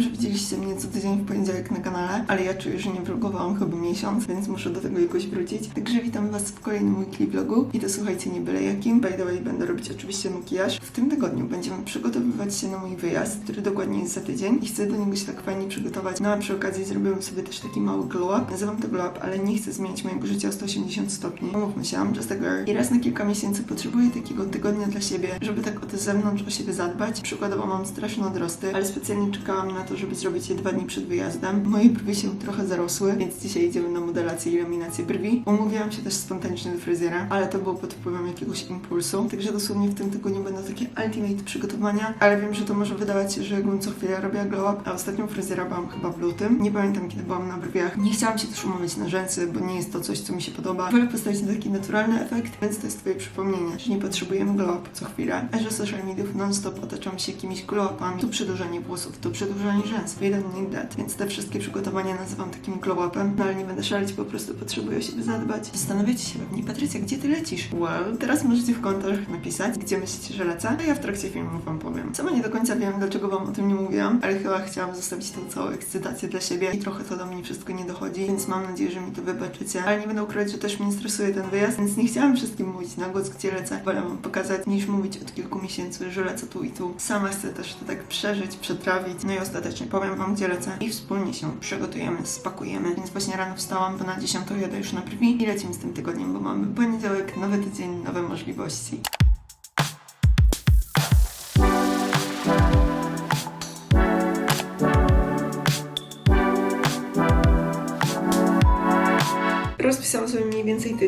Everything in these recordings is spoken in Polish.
Że widzieliście mnie co tydzień w poniedziałek na kanale, ale ja czuję, że nie vlogowałam chyba miesiąc, więc muszę do tego jakoś wrócić. Także witam Was w kolejnym weekly vlogu i to słuchajcie nie byle jakim. By the way, będę robić oczywiście makijaż. W tym tygodniu będziemy przygotowywać się na mój wyjazd, który dokładnie jest za tydzień i chcę do niego się tak fajnie przygotować. No a przy okazji zrobiłem sobie też taki mały glow up. Nazywam to glow up, ale nie chcę zmieniać mojego życia o 180 stopni. Umówmy się, I'm just a girl. I raz na kilka miesięcy potrzebuję takiego tygodnia dla siebie, żeby tak od zewnątrz o siebie zadbać. Przykładowo mam straszne odrosty, ale specjalnie czekałam na to, żeby zrobić je dwa dni przed wyjazdem. Moje brwi się trochę zarosły, więc dzisiaj idziemy na modelację i laminację brwi. Umówiłam się też spontanicznie do fryzjera, ale to było pod wpływem jakiegoś impulsu. Także dosłownie w tym tygodniu będą takie ultimate przygotowania, ale wiem, że to może wydawać się, że jakbym co chwilę robiła glow up, a ostatnią fryzjera byłam chyba w lutym. Nie pamiętam kiedy byłam na brwiach. Nie chciałam się też umawiać na rzęsy, bo nie jest to coś, co mi się podoba. Wolę postawić na taki naturalny efekt, więc to jest twoje przypomnienie, że nie potrzebujemy glow up co chwilę, a że social mediów non-stop otaczam się jakimiś glow upami. Tu przedłużanie włosów, tu przedłużanie rzęs. We don't need that. Więc te wszystkie przygotowania nazywam takim glow upem, no ale nie będę szaleć, po prostu potrzebuję o siebie zadbać. Zastanawiacie się pewnie, Patrycja, gdzie ty lecisz? Well, teraz możecie w komentarzach napisać, gdzie myślicie, że lecę, a ja w trakcie filmu wam powiem. Sama nie do końca wiem, dlaczego wam o tym nie mówiłam, ale chyba chciałam zostawić tą całą ekscytację dla siebie i trochę to do mnie wszystko nie dochodzi, więc mam nadzieję, że mi to wybaczycie. Ale nie będę ukrywać, że też mnie stresuje ten wyjazd, więc nie chciałam wszystkim mówić na głos, gdzie lecę. Wolę wam pokazać, niż mówić od kilku miesięcy, że lecę tu i tu. Sama chcę też to tak przeżyć, przetrawić, no i ostatecznie powiem wam, gdzie lecę i wspólnie się przygotujemy, spakujemy. Więc właśnie rano wstałam, bo na 10 jadę już na brwi i lecimy z tym tygodniem, bo mamy poniedziałek, nowy tydzień, nowe możliwości.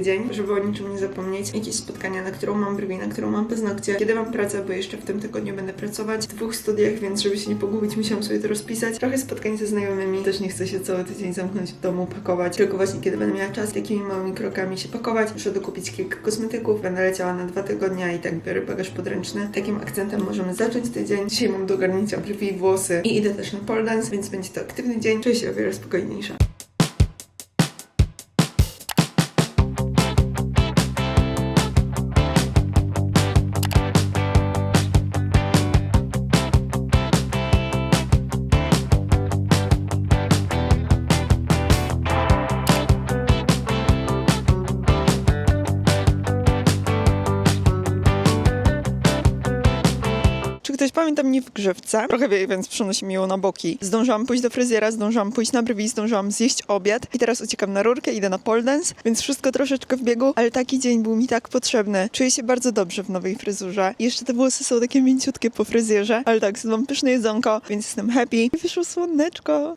Tydzień, żeby o niczym nie zapomnieć. Jakieś spotkania, na którą mam brwi, na którą mam paznokcie. Kiedy mam pracę, bo jeszcze w tym tygodniu będę pracować w dwóch studiach, więc żeby się nie pogubić, musiałam sobie to rozpisać. Trochę spotkań ze znajomymi. Też nie chcę się cały tydzień zamknąć w domu, pakować. Tylko właśnie kiedy będę miała czas, takimi małymi krokami się pakować. Muszę dokupić kilka kosmetyków. Będę leciała na dwa tygodnia i tak biorę bagaż podręczny. Takim akcentem możemy zacząć tydzień. Dzisiaj mam do ogarnięcia brwi, włosy i idę też na pole dance, więc będzie to aktywny dzień. Czuję się o wiele spokojniejsza. Mnie w grzewce? Trochę wie, więc przenosi mi ją na boki. Zdążyłam pójść do fryzjera, zdążyłam pójść na brwi, zdążyłam zjeść obiad i teraz uciekam na rurkę, idę na pole dance, więc wszystko troszeczkę w biegu, ale taki dzień był mi tak potrzebny. Czuję się bardzo dobrze w nowej fryzurze. Jeszcze te włosy są takie mięciutkie po fryzjerze, ale tak, mam pyszne jedzonko, więc jestem happy. I wyszło słoneczko.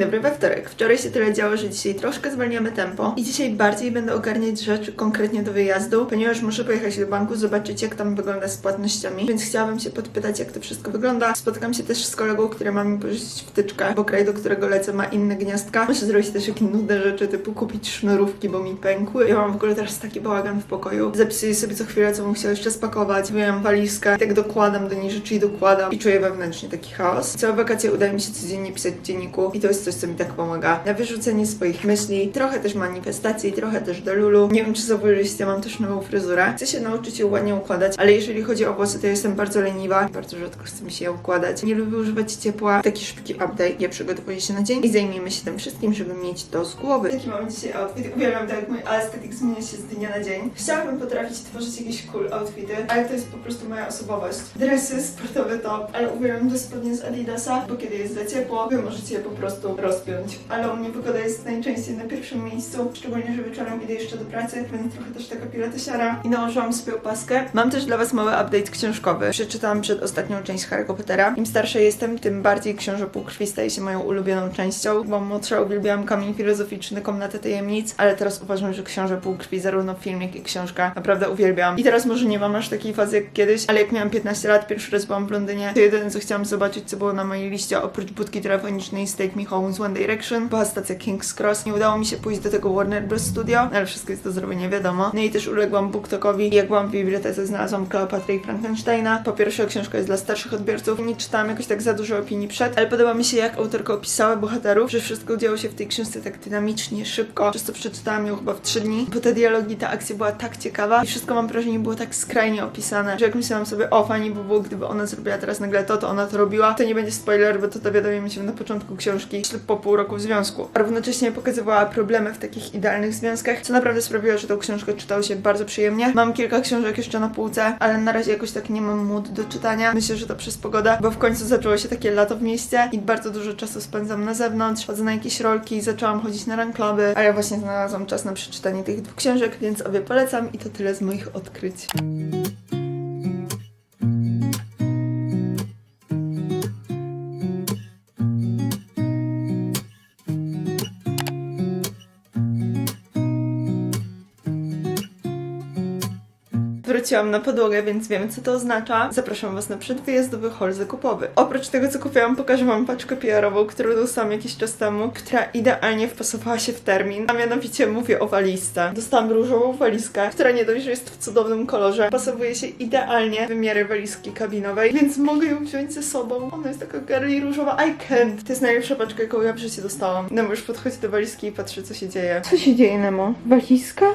Dzień dobry, we wtorek. Wczoraj się tyle działo, że dzisiaj troszkę zwalniamy tempo i dzisiaj bardziej będę ogarniać rzeczy konkretnie do wyjazdu, ponieważ muszę pojechać do banku, zobaczyć jak tam wygląda z płatnościami, więc chciałabym się podpytać jak to wszystko wygląda. Spotkam się też z kolegą, który ma mi pożyczyć wtyczkę, bo kraj, do którego lecę ma inne gniazdka. Muszę zrobić też jakieś nudne rzeczy, typu kupić sznurówki, bo mi pękły. Ja mam w ogóle teraz taki bałagan w pokoju. Zapisuję sobie co chwilę, co bym chciała jeszcze spakować. Wyjąłem walizkę tak dokładam do niej rzeczy i dokładam i czuję wewnętrznie taki chaos. Całe wakacje udaje mi się codziennie pisać w dzienniku i to jest coś, co mi tak pomaga na wyrzucenie swoich myśli, trochę też manifestacji, trochę też do lulu. Nie wiem, czy zauważyliście, mam też nową fryzurę. Chcę się nauczyć ją ładnie układać, ale jeżeli chodzi o włosy, to jestem bardzo leniwa. Bardzo rzadko chce mi się je układać. Nie lubię używać ciepła. Taki szybki update. Ja przygotowuję się na dzień i zajmiemy się tym wszystkim, żeby mieć to z głowy. Taki mam dzisiaj outfit. Uwielbiam tak, jak mój estetyk zmienia się z dnia na dzień. Chciałabym potrafić tworzyć jakieś cool outfity, ale to jest po prostu moja osobowość. Dresy, sportowy top, ale uwielbiam te spodnie z Adidasa, bo kiedy jest za ciepło, wy możecie je po prostu rozpiąć. Ale u mnie pogoda jest najczęściej na pierwszym miejscu, szczególnie, że wieczorem idę jeszcze do pracy, więc trochę też taka pilatesiara. I nałożyłam sobie opaskę. Mam też dla was mały update książkowy. Przeczytałam przed ostatnią część Harry'ego Pottera. Im starsza jestem, tym bardziej Książę Półkrwi staje się moją ulubioną częścią, bo młodsza uwielbiałam kamień filozoficzny, komnatę tajemnic, ale teraz uważam, że Książę Półkrwi, zarówno film, jak i książka, naprawdę uwielbiam. I teraz może nie mam aż takiej fazy jak kiedyś, ale jak miałam 15 lat, pierwszy raz byłam w Londynie, to jedyne co chciałam zobaczyć, co było na mojej liście, oprócz budki telefonicznej Take Me z One Direction. Była stacja King's Cross. Nie udało mi się pójść do tego Warner Bros. Studio, ale wszystko jest do zrobienia, wiadomo. No i też uległam BookTokowi. Jak byłam w bibliotece, znalazłam Kleopatrę i Frankensteina. Po pierwsze, książka jest dla starszych odbiorców. Nie czytałam jakoś tak za dużo opinii przed, ale podoba mi się, jak autorka opisała bohaterów, że wszystko działo się w tej książce tak dynamicznie, szybko, przez co przeczytałam ją chyba w trzy dni, bo te dialogi, ta akcja była tak ciekawa i wszystko mam wrażenie było tak skrajnie opisane, że jak myślałam sobie, o fajnie by gdyby ona zrobiła teraz nagle to, to ona to robiła, to nie będzie spoiler, bo to dowiadujemy się na początku książki, po pół roku w związku. A równocześnie pokazywała problemy w takich idealnych związkach, co naprawdę sprawiło, że tą książkę czytało się bardzo przyjemnie. Mam kilka książek jeszcze na półce, ale na razie jakoś tak nie mam mood do czytania. Myślę, że to przez pogodę, bo w końcu zaczęło się takie lato w mieście i bardzo dużo czasu spędzam na zewnątrz, chodzę na jakieś rolki, zaczęłam chodzić na run cluby, ale właśnie znalazłam czas na przeczytanie tych dwóch książek, więc obie polecam i to tyle z moich odkryć. Wróciłam na podłogę, więc wiemy co to oznacza. Zapraszam Was na przedwyjazdowy haul zakupowy. Oprócz tego co kupiłam, pokażę Wam paczkę PR-ową, którą dostałam jakiś czas temu, która idealnie wpasowała się w termin, a mianowicie mówię o walizce. Dostałam różową walizkę, która nie dość, że jest w cudownym kolorze, pasowuje się idealnie w wymiary walizki kabinowej, więc mogę ją wziąć ze sobą. Ona jest taka girly różowa, I can't. To jest najlepsza paczka, jaką ja w życiu dostałam. Nemo już podchodzi do walizki i patrzy co się dzieje. Co się dzieje, Nemo? Walizka?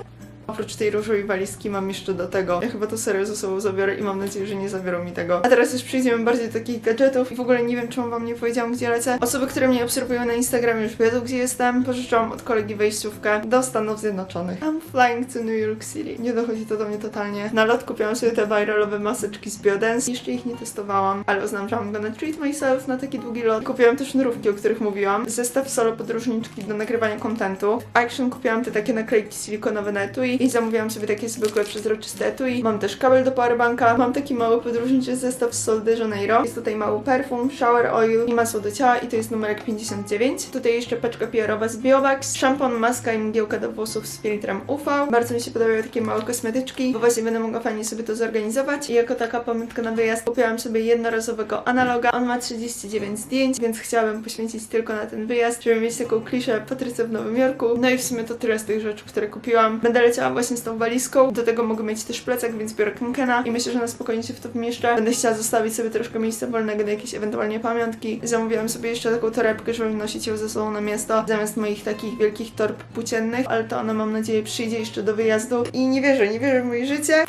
Oprócz tej różowej walizki mam jeszcze do tego. Ja chyba to serio ze sobą zabiorę i mam nadzieję, że nie zabiorą mi tego. A teraz już przejdziemy bardziej do takich gadżetów i w ogóle nie wiem, czemu wam nie powiedziałam, gdzie lecę. Osoby, które mnie obserwują na Instagramie już wiedzą, gdzie jestem. Pożyczyłam od kolegi wejściówkę do Stanów Zjednoczonych. I'm flying to New York City. Nie dochodzi to do mnie totalnie. Na lot kupiłam sobie te viralowe maseczki z Biodance. Jeszcze ich nie testowałam, ale uznam, że mam gonna treat myself na taki długi lot. Kupiłam też nurówki, o których mówiłam. Zestaw solo podróżniczki do nagrywania kontentu. Action kupiłam te takie naklejki silikonowe na etui i zamówiłam sobie takie zwykłe przezroczyste etui. Mam też kabel do powerbanka. Mam taki mały podróżniczy zestaw z Sol de Janeiro. Jest tutaj mały perfum, shower oil i masło do ciała i to jest numerek 59. Tutaj jeszcze paczka PR-owa z Biovax, szampon, maska i mgiełka do włosów z filtrem UV. Bardzo mi się podobają takie małe kosmetyczki, bo właśnie będę mogła fajnie sobie to zorganizować. I jako taka pamiątka na wyjazd kupiłam sobie jednorazowego analoga. On ma 39 zdjęć, więc chciałabym poświęcić tylko na ten wyjazd, żeby mieć taką kliszę Patrycję w Nowym Jorku. No i w sumie to tyle z tych rzeczy, które kupiłam. Będę leciała właśnie z tą walizką. Do tego mogę mieć też plecak, więc biorę kankena i myślę, że na spokojnie się w to wmieszczę. Będę chciała zostawić sobie troszkę miejsca wolnego na jakieś ewentualnie pamiątki. Zamówiłam sobie jeszcze taką torebkę, żeby nosić ją ze sobą na miasto, zamiast moich takich wielkich torb płóciennych, ale to ona mam nadzieję przyjdzie jeszcze do wyjazdu i nie wierzę, nie wierzę w moje życie.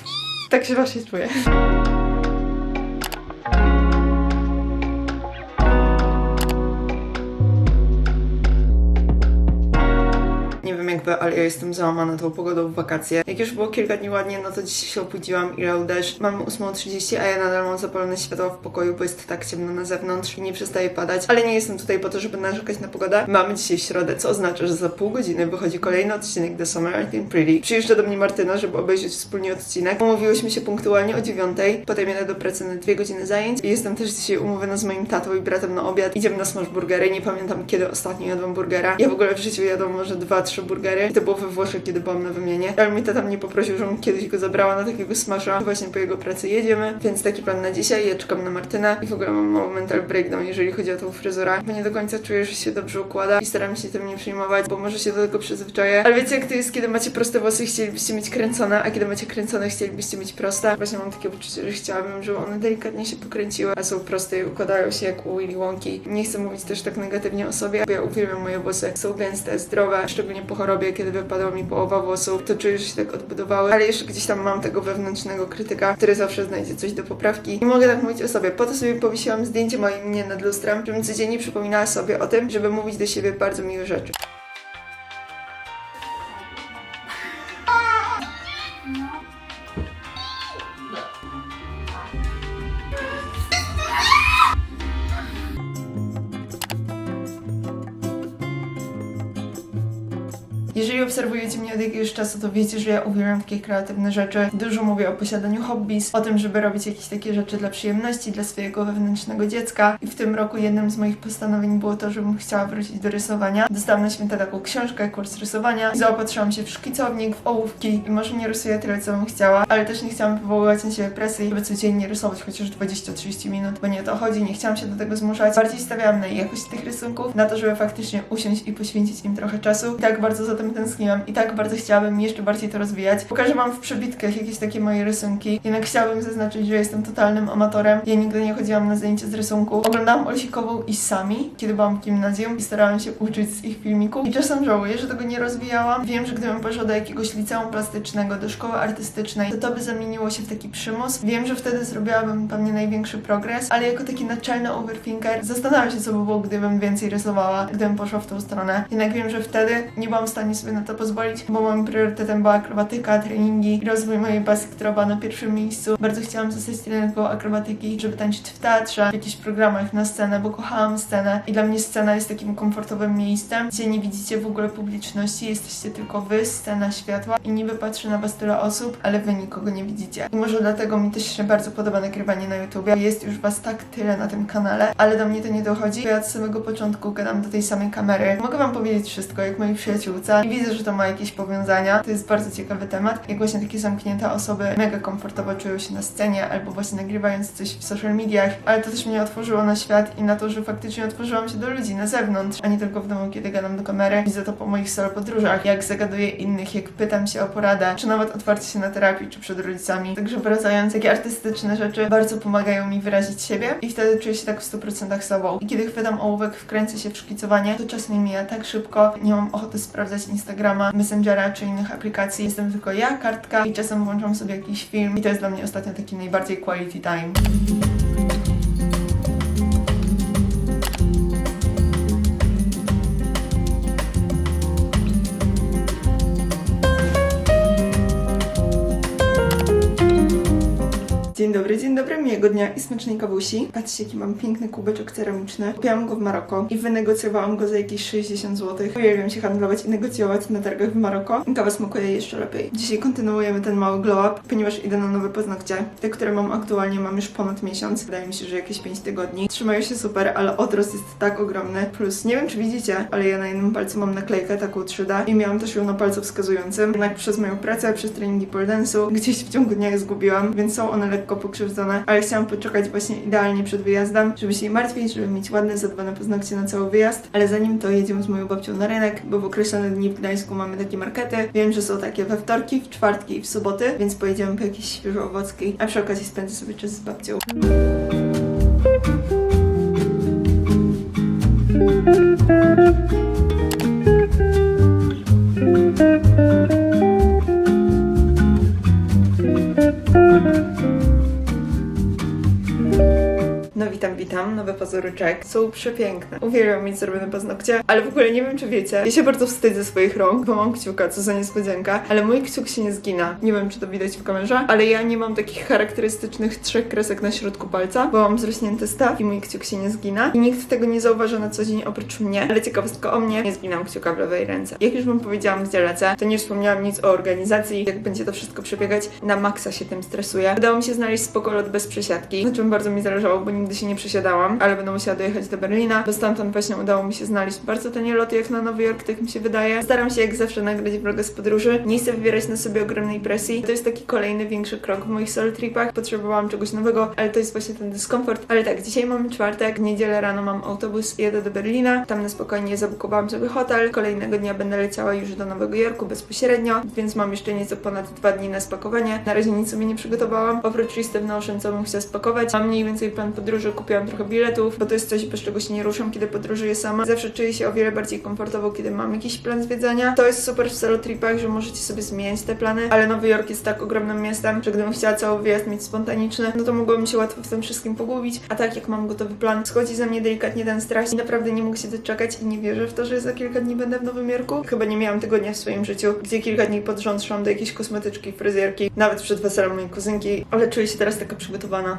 Tak się właśnie czuję. Nie wiem jak wy, ale ja jestem załamana tą pogodą w wakacje. Jak już było kilka dni ładnie, no to dzisiaj się obudziłam i lał deszcz. Mamy 8.30, a ja nadal mam zapalone światła w pokoju, bo jest tak ciemno na zewnątrz i nie przestaje padać. Ale nie jestem tutaj po to, żeby narzekać na pogodę. Mamy dzisiaj środę, co oznacza, że za pół godziny wychodzi kolejny odcinek The Summer I Think Pretty. Przyjeżdża do mnie Martyna, żeby obejrzeć wspólnie odcinek. Umówiłyśmy się punktualnie o 9. Potem jadę do pracy na dwie godziny zajęć. I jestem też dzisiaj umówiona z moim tatą i bratem na obiad. Idziemy na smash burgery. Nie pamiętam kiedy ostatnio jadłam burgera. Ja w ogóle w życiu jadłam może dwa, trzy burgery. To było we Włoszech, kiedy byłam na wymianie. Ale mnie tata mnie poprosił, żebym kiedyś go zabrała na takiego smasha. Właśnie po jego pracy jedziemy. Więc taki plan na dzisiaj. Ja czekam na Martynę i w ogóle mam mały mental breakdown, jeżeli chodzi o tą fryzurę. Bo nie do końca czuję, że się dobrze układa i staram się tym nie przejmować, bo może się do tego przyzwyczaję. Ale wiecie, jak to jest, kiedy macie proste włosy chcielibyście mieć kręcone, a kiedy macie kręcone, chcielibyście mieć proste. Właśnie mam takie poczucie, że chciałabym, żeby one delikatnie się pokręciły, a są proste i układają się jak u Willy Wonki. Nie chcę mówić też tak negatywnie o sobie, bo ja uwielbiam moje włosy. Są gęste, zdrowe, szczególnie po chorobie, kiedy wypadła mi połowa włosów, to czuję, że się tak odbudowały, ale jeszcze gdzieś tam mam tego wewnętrznego krytyka, który zawsze znajdzie coś do poprawki. Nie mogę tak mówić o sobie. Po to sobie powiesiłam zdjęcie moje mnie nad lustrem, żebym codziennie przypominała sobie o tym, żeby mówić do siebie bardzo miłe rzeczy. Jeżeli obserwujecie mnie od jakiegoś czasu, to wiecie, że ja uwielbiam takie kreatywne rzeczy. Dużo mówię o posiadaniu hobbies, o tym, żeby robić jakieś takie rzeczy dla przyjemności, dla swojego wewnętrznego dziecka. I w tym roku jednym z moich postanowień było to, żebym chciała wrócić do rysowania. Dostałam na święta taką książkę, kurs rysowania. I zaopatrzyłam się w szkicownik, w ołówki i może nie rysuję tyle, co bym chciała, ale też nie chciałam wywoływać na siebie presji, żeby codziennie rysować chociaż 20-30 minut, bo nie o to chodzi, nie chciałam się do tego zmuszać. Bardziej stawiałam na jakość tych rysunków, na to, żeby faktycznie usiąść i poświęcić im trochę czasu. I tak bardzo za tym tęskniłam i tak bardzo chciałabym jeszcze bardziej to rozwijać. Pokażę wam w przebitkach jakieś takie moje rysunki, jednak chciałabym zaznaczyć, że jestem totalnym amatorem. Ja nigdy nie chodziłam na zajęcia z rysunku. Oglądałam Olsikową i Sami, kiedy byłam w gimnazjum i starałam się uczyć z ich filmików. I czasem żałuję, że tego nie rozwijałam. Wiem, że gdybym poszła do jakiegoś liceum plastycznego, do szkoły artystycznej, to to by zamieniło się w taki przymus. Wiem, że wtedy zrobiłabym pewnie największy progres, ale jako taki naczelny overthinker zastanawiam się, co by było, gdybym więcej rysowała, gdybym poszła w tą stronę. Jednak wiem, że wtedy nie byłam w stanie sobie na to pozwolić, bo moim priorytetem była akrobatyka, treningi, rozwój mojej pasji, która była na pierwszym miejscu. Bardzo chciałam zostać trenerką akrobatyki, żeby tańczyć w teatrze, w jakichś programach na scenę, bo kochałam scenę i dla mnie scena jest takim komfortowym miejscem, gdzie nie widzicie w ogóle publiczności, jesteście tylko wy, scena światła i niby patrzy na was tyle osób, ale wy nikogo nie widzicie. I może dlatego mi też się bardzo podoba nagrywanie na YouTubie. Jest już was tak tyle na tym kanale, ale do mnie to nie dochodzi, bo ja od samego początku gadam do tej samej kamery. Mogę wam powiedzieć wszystko, jak mojej przyjaciółce i widzę, że to ma jakieś powiązania. To jest bardzo ciekawy temat, jak właśnie takie zamknięte osoby mega komfortowo czują się na scenie albo właśnie nagrywając coś w social mediach, ale to też mnie otworzyło na świat i na to, że faktycznie otworzyłam się do ludzi na zewnątrz, a nie tylko w domu, kiedy gadam do kamery. Widzę to po moich solo podróżach, jak zagaduję innych, jak pytam się o poradę, czy nawet otwarcie się na terapii, czy przed rodzicami. Także wracając, takie artystyczne rzeczy bardzo pomagają mi wyrazić siebie i wtedy czuję się tak w 100% sobą. I kiedy chwytam ołówek, wkręcę się w szkicowanie, to czas mi mija tak szybko, nie mam ochoty sprawdzać Instagrama, Messengera czy innych aplikacji. Jestem tylko ja, kartka i czasem włączam sobie jakiś film i to jest dla mnie ostatnio taki najbardziej quality time. Dzień dobry, miłego dnia i smacznej kawusi. Patrzcie, jaki mam piękny kubeczek ceramiczny. Kupiłam go w Maroko i wynegocjowałam go za jakieś 60 zł. Uwielbiam się handlować i negocjować na targach w Maroko. Kawa smakuje jeszcze lepiej. Dzisiaj kontynuujemy ten mały glow up, ponieważ idę na nowe paznokcie. Te, które mam aktualnie, mam już ponad miesiąc. Wydaje mi się, że jakieś 5 tygodni. Trzymają się super, ale odrost jest tak ogromny. Plus, nie wiem czy widzicie, ale ja na jednym palcu mam naklejkę taką 3D i miałam też ją na palcu wskazującym. Jednak przez moją pracę, przez treningi pole dance'u, gdzieś w ciągu dnia je zgubiłam, więc są one lekko pokrzywdzone, ale chciałam poczekać właśnie idealnie przed wyjazdem, żeby się nie martwić, żeby mieć ładne, zadbane paznokcie na cały wyjazd, ale zanim to jedziemy z moją babcią na rynek, bo w określone dni w Gdańsku mamy takie markety. Wiem, że są takie we wtorki, w czwartki i w soboty, więc pojedziemy po jakieś świeżo owocki, a przy okazji spędzę sobie czas z babcią. Są przepiękne. Uwielbiam mieć zrobione paznokcie, ale w ogóle nie wiem, czy wiecie. Ja się bardzo wstydzę swoich rąk, bo mam kciuka, co za niespodzianka, ale mój kciuk się nie zgina. Nie wiem, czy to widać w kamerze, ale ja nie mam takich charakterystycznych trzech kresek na środku palca, bo mam zrośnięty staw i mój kciuk się nie zgina. I nikt tego nie zauważa na co dzień oprócz mnie, ale ciekawostka o mnie, nie zginam kciuka w lewej ręce. Jak już wam powiedziałam, gdzie lecę, to nie wspomniałam nic o organizacji, jak będzie to wszystko przebiegać. Na maksa się tym stresuję. Udało mi się znaleźć spoko lot bez przesiadki, na czym bardzo mi zależało, bo nigdy się nie przesiadałam, ale będę musiała dojechać do Berlina, bo stamtąd właśnie udało mi się znaleźć bardzo tanie loty jak na Nowy Jork, tak mi się wydaje. Staram się jak zawsze nagrać vloga z podróży, nie chcę wywierać na sobie ogromnej presji. To jest taki kolejny większy krok w moich solo tripach. Potrzebowałam czegoś nowego, ale to jest właśnie ten dyskomfort. Ale tak, dzisiaj mamy czwartek, w niedzielę rano mam autobus, jedę do Berlina, tam na spokojnie zabukowałam sobie hotel. Kolejnego dnia będę leciała już do Nowego Jorku bezpośrednio, więc mam jeszcze nieco ponad dwa dni na spakowanie. Na razie nic sobie nie przygotowałam, oprócz listy w Notion, co bym chciała spakować. Mam mniej więcej plan podróży, kupiłam trochę biletów, bo to jest coś, bez czego się nie ruszam, kiedy podróżuję sama. Zawsze czuję się o wiele bardziej komfortowo, kiedy mam jakiś plan zwiedzania. To jest super w solo tripach, że możecie sobie zmieniać te plany, ale Nowy Jork jest tak ogromnym miastem, że gdybym chciała cały wyjazd mieć spontaniczny, no to mogłabym się łatwo w tym wszystkim pogubić. A tak jak mam gotowy plan, schodzi za mnie delikatnie ten strach i naprawdę nie mogę się doczekać i nie wierzę w to, że za kilka dni będę w Nowym Jorku. Chyba nie miałam tygodnia w swoim życiu, gdzie kilka dni pod rząd szłam do jakiejś kosmetyczki, fryzjerki, nawet przed weselem mojej kuzynki, ale czuję się teraz taka przygotowana.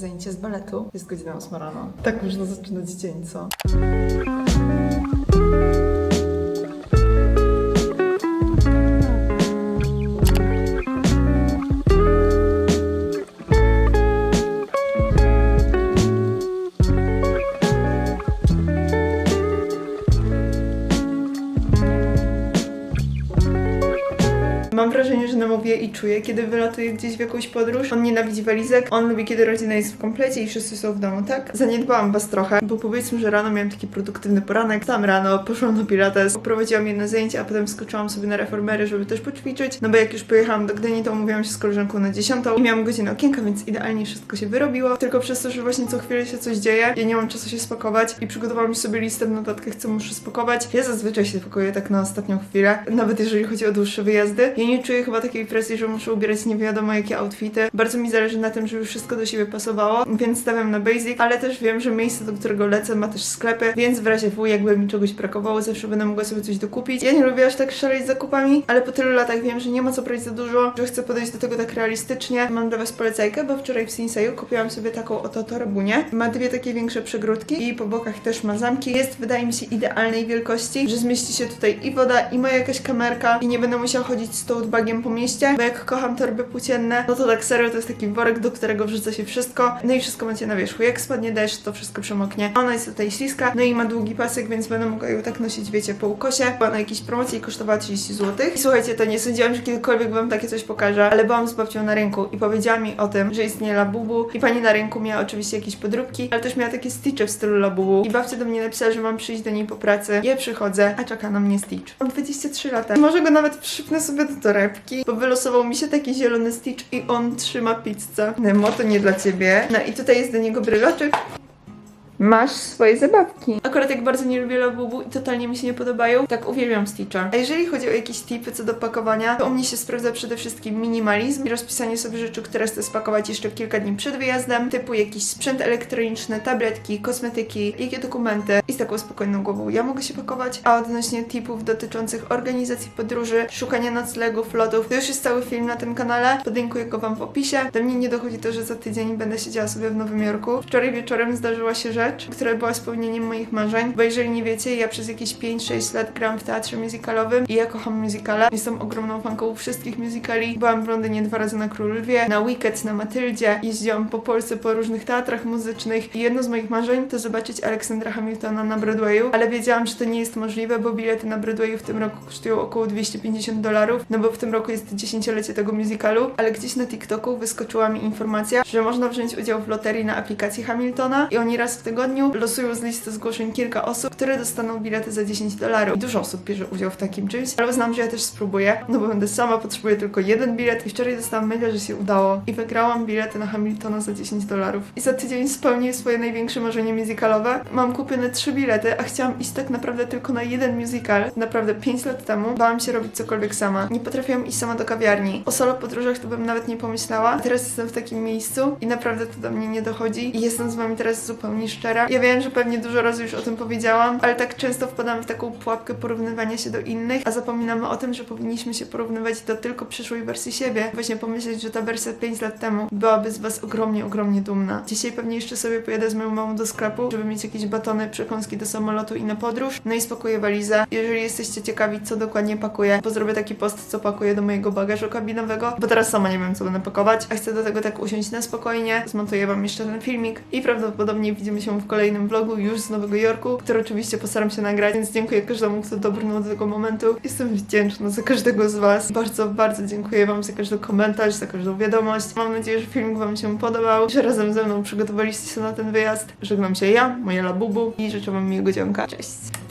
Zajęcie z baletu. Jest godzina 8 rano. Tak można zaczynać dzień, co? Namówię i czuję, kiedy wylatuję gdzieś w jakąś podróż. On nienawidzi walizek, on lubi, kiedy rodzina jest w komplecie i wszyscy są w domu, tak? Zaniedbałam was trochę, bo powiedzmy, że rano miałam taki produktywny poranek. Tam rano poszłam na pilates, poprowadziłam jedno zajęcie, a potem skoczyłam sobie na reformery, żeby też poćwiczyć. No bo jak już pojechałam do Gdyni, to umówiłam się z koleżanką na 10 i miałam godzinę okienka, więc idealnie wszystko się wyrobiło. Tylko przez to, że właśnie co chwilę się coś dzieje, ja nie mam czasu się spakować i przygotowałam sobie listę w notatkach, co muszę spakować. Ja zazwyczaj się pakuję tak na ostatnią chwilę, nawet jeżeli chodzi o dłuższe wyjazdy. Ja nie czuję chyba takiej presji, że muszę ubierać nie wiadomo jakie outfity. Bardzo mi zależy na tym, żeby wszystko do siebie pasowało, więc stawiam na basic, ale też wiem, że miejsce, do którego lecę ma też sklepy, więc w razie W, jakby mi czegoś brakowało, zawsze będę mogła sobie coś dokupić. Ja nie lubię aż tak szaleć zakupami, ale po tylu latach wiem, że nie ma co brać za dużo, że chcę podejść do tego tak realistycznie. Mam dla was polecajkę, bo wczoraj w Sinseju kupiłam sobie taką oto torebunię. Ma dwie takie większe przegródki i po bokach też ma zamki. Jest, wydaje mi się, idealnej wielkości, że zmieści się tutaj i woda, i moja jakaś kamerka i nie będę musiała chodzić z tote bagiem po mieście, bo jak kocham torby płócienne, no to tak serio to jest taki worek, do którego wrzuca się wszystko. No i wszystko macie na wierzchu. Jak spadnie deszcz, to wszystko przemoknie. Ona jest tutaj śliska, no i ma długi pasek, więc będę mogła ją tak nosić, wiecie, po ukosie. Była na jakiejś promocji i kosztowała 30 zł. I słuchajcie, to nie sądziłam, że kiedykolwiek wam takie coś pokażę, ale byłam z babcią na rynku i powiedziała mi o tym, że istnieje Labubu i pani na rynku miała oczywiście jakieś podróbki, ale też miała takie stitche w stylu Labubu i babcia do mnie napisała, że mam przyjść do niej po pracy. Ja przychodzę, a czeka na mnie Stitch. Mam 23 lata. Może go nawet przypnę sobie do torebki, bo wylosował mi się taki zielony Stitch i on trzyma pizzę. Nemo, to nie dla ciebie. No i tutaj jest do niego bryloczek. Masz swoje zabawki. Akurat jak bardzo nie lubię Labubu i totalnie mi się nie podobają, tak uwielbiam Stitcha. A jeżeli chodzi o jakieś tipy co do pakowania, to u mnie się sprawdza przede wszystkim minimalizm i rozpisanie sobie rzeczy, które chcę spakować jeszcze kilka dni przed wyjazdem, typu jakiś sprzęt elektroniczny, tabletki, kosmetyki, jakie dokumenty i z taką spokojną głową ja mogę się pakować. A odnośnie tipów dotyczących organizacji podróży, szukania noclegów, lotów, to już jest cały film na tym kanale, podlinkuję go wam w opisie. Do mnie nie dochodzi to, że za tydzień będę siedziała sobie w Nowym Jorku. Wczoraj wieczorem zdarzyła się rzecz, która była spełnieniem moich marzeń, bo jeżeli nie wiecie, ja przez jakieś 5-6 lat gram w teatrze musicalowym i ja kocham musicale. Jestem ogromną fanką wszystkich musicali. Byłam w Londynie dwa razy na Królu Lwie, na Wicked, na Matyldzie. Jeździłam po Polsce po różnych teatrach muzycznych i jedno z moich marzeń to zobaczyć Aleksandra Hamiltona na Broadwayu, ale wiedziałam, że to nie jest możliwe, bo bilety na Broadwayu w tym roku kosztują około 250 dolarów, no bo w tym roku jest dziesięciolecie tego musicalu, ale gdzieś na TikToku wyskoczyła mi informacja, że można wziąć udział w loterii na aplikacji Hamiltona i oni raz w tygodniu losują z listy zgłoszeń kilka osób, które dostaną bilety za 10 dolarów. Dużo osób bierze udział w takim czymś, ale uznam, że ja też spróbuję, no bo będę sama, potrzebuję tylko jeden bilet i wczoraj dostałam maila, że się udało i wygrałam bilety na Hamiltona za 10 dolarów. I za tydzień spełnię swoje największe marzenie musicalowe. Mam kupione trzy bilety, a chciałam iść tak naprawdę tylko na jeden musical. Naprawdę 5 lat temu bałam się robić cokolwiek sama. Nie potrafiłam iść sama do kawiarni. O solo podróżach to bym nawet nie pomyślała. Teraz jestem w takim miejscu i naprawdę to do mnie nie dochodzi i jestem z wami teraz zupełnie Ja wiem, że pewnie dużo razy już o tym powiedziałam, ale tak często wpadam w taką pułapkę porównywania się do innych, a zapominamy o tym, że powinniśmy się porównywać do tylko przyszłej wersji siebie. Właśnie pomyśleć, że ta wersja 5 lat temu byłaby z was ogromnie, ogromnie dumna. Dzisiaj pewnie jeszcze sobie pojadę z moją mamą do sklepu, żeby mieć jakieś batony, przekąski do samolotu i na podróż. No i spakuję walizę. Jeżeli jesteście ciekawi, co dokładnie pakuję, to zrobię taki post, co pakuję do mojego bagażu kabinowego, bo teraz sama nie wiem, co będę pakować, a chcę do tego tak usiąść na spokojnie. Zmontuję wam jeszcze ten filmik i prawdopodobnie widzimy się w kolejnym vlogu już z Nowego Jorku, który oczywiście postaram się nagrać, więc dziękuję każdemu, kto dobrnął do tego momentu. Jestem wdzięczna za każdego z was. Bardzo, bardzo dziękuję wam za każdy komentarz, za każdą wiadomość. Mam nadzieję, że filmik wam się podobał, że razem ze mną przygotowaliście się na ten wyjazd. Żegnam się ja, moja Labubu i życzę wam miłego dzionka. Cześć!